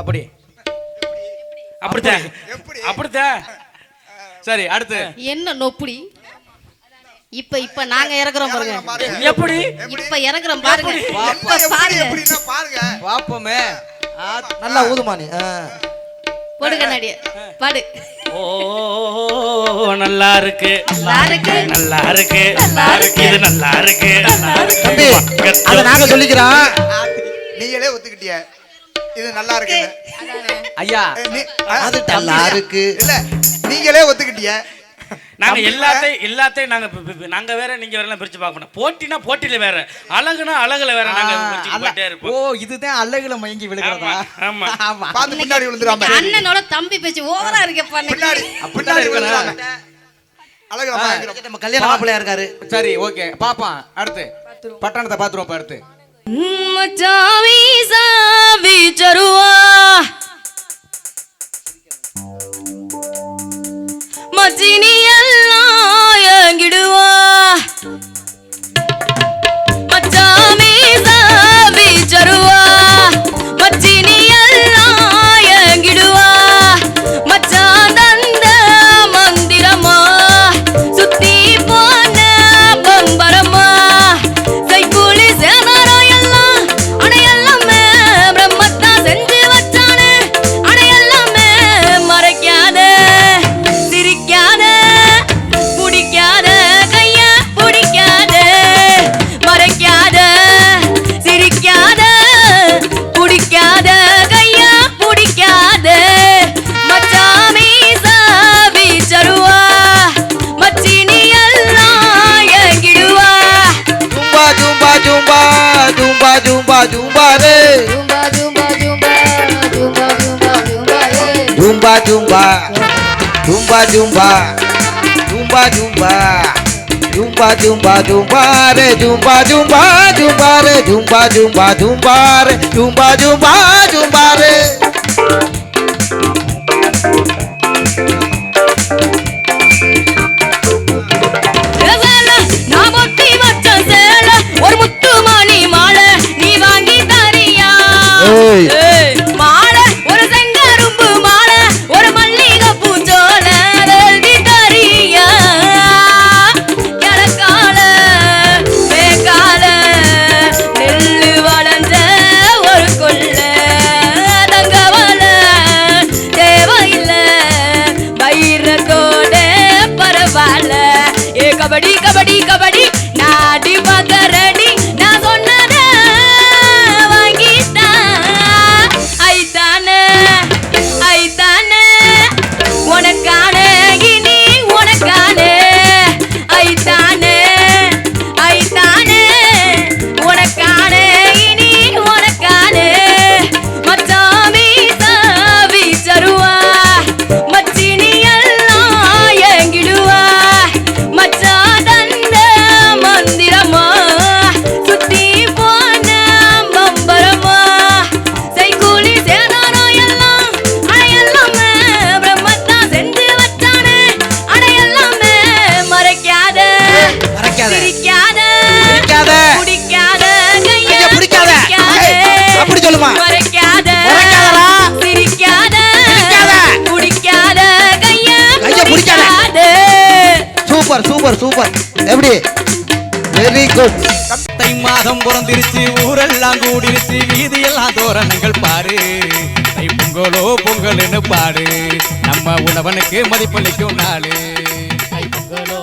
அப்படி அப்படித்தான்? அப்படித்தான் சரி அடுத்து என்ன நொப்புடி இப்ப இப்ப நாங்க இறக்குறோம் பாருங்க. எப்படி இப்ப இறக்குறோம் பாருங்க இப்ப பாருங்க பாருங்க வாப்பமே நல்லா ஊதுமா நீ ஆ. போடு ஓ நல்லா இருக்கு நல்லா இருக்கு நல்லா இருக்கு நல்லா இருக்கு. இது நல்லா இருக்கு தம்பி அதை நாங்க சொல்லிக்கிறோம் நீங்களே ஒத்துக்கிட்டிய இது நல்லா இருக்கு ஐயா அது நல்லா இருக்கு. இல்ல நீங்களே ஒத்துக்கிட்டிய நாங்க எல்லாத்தையும் எல்லாத்தையும் நாங்க நாங்க வேற நீங்க வேற எல்லாம் பிரிச்சு பார்க்க மாட்டோம் போட்டினா போட்டியில வேற அழகுனா அழகுல வேற நாங்க. போயிட்டே ஓ இருப்போம் இதுதான் அழகுல மயங்கி விழுகிறதா? ஆமா, பார்த்து பின்னாடி இன்னைக்கு அண்ணனோட தம்பி பேச்சு ஓவரா இருக்கேப்பா பின்னாடி. பின்னாடி. பயங்கரம். நம்ம கல்யாண மாப்பிள்ளையா இருக்காரு. சரி ஓகே. பாப்பான் அடுத்து. பட்டணத்தை பாத்துருவோம் அடுத்து. મચાવી સા વિચરવા મચીની ઝુંબા ઝુંબા ઝુંબા રે ઝુંબા ઝુંબા ઝુંબા ઝુંબા ઝુંબા ઝુંબા ઝુંબા ઝુંબા ઝુંબા રે ઝુંબા ઝુંબા ઝુંબા રે ઝુંબા ઝુંબા ઝુંબા રે ઝુંબા ઝુંબા ઝુંબા રે சூப்பர். எப்படி? வெரி குட் தை மாதம் பிறந்திருச்சு ஊரெல்லாம் கூடிருச்சு வீதியெல்லாம் தோரணங்கள் பாரு தை பொங்கலோ பொங்கல்னு பாரு நம்ம உணவனுக்கு மதிப்பளிக்கும் நாளு. தை பொங்கலோ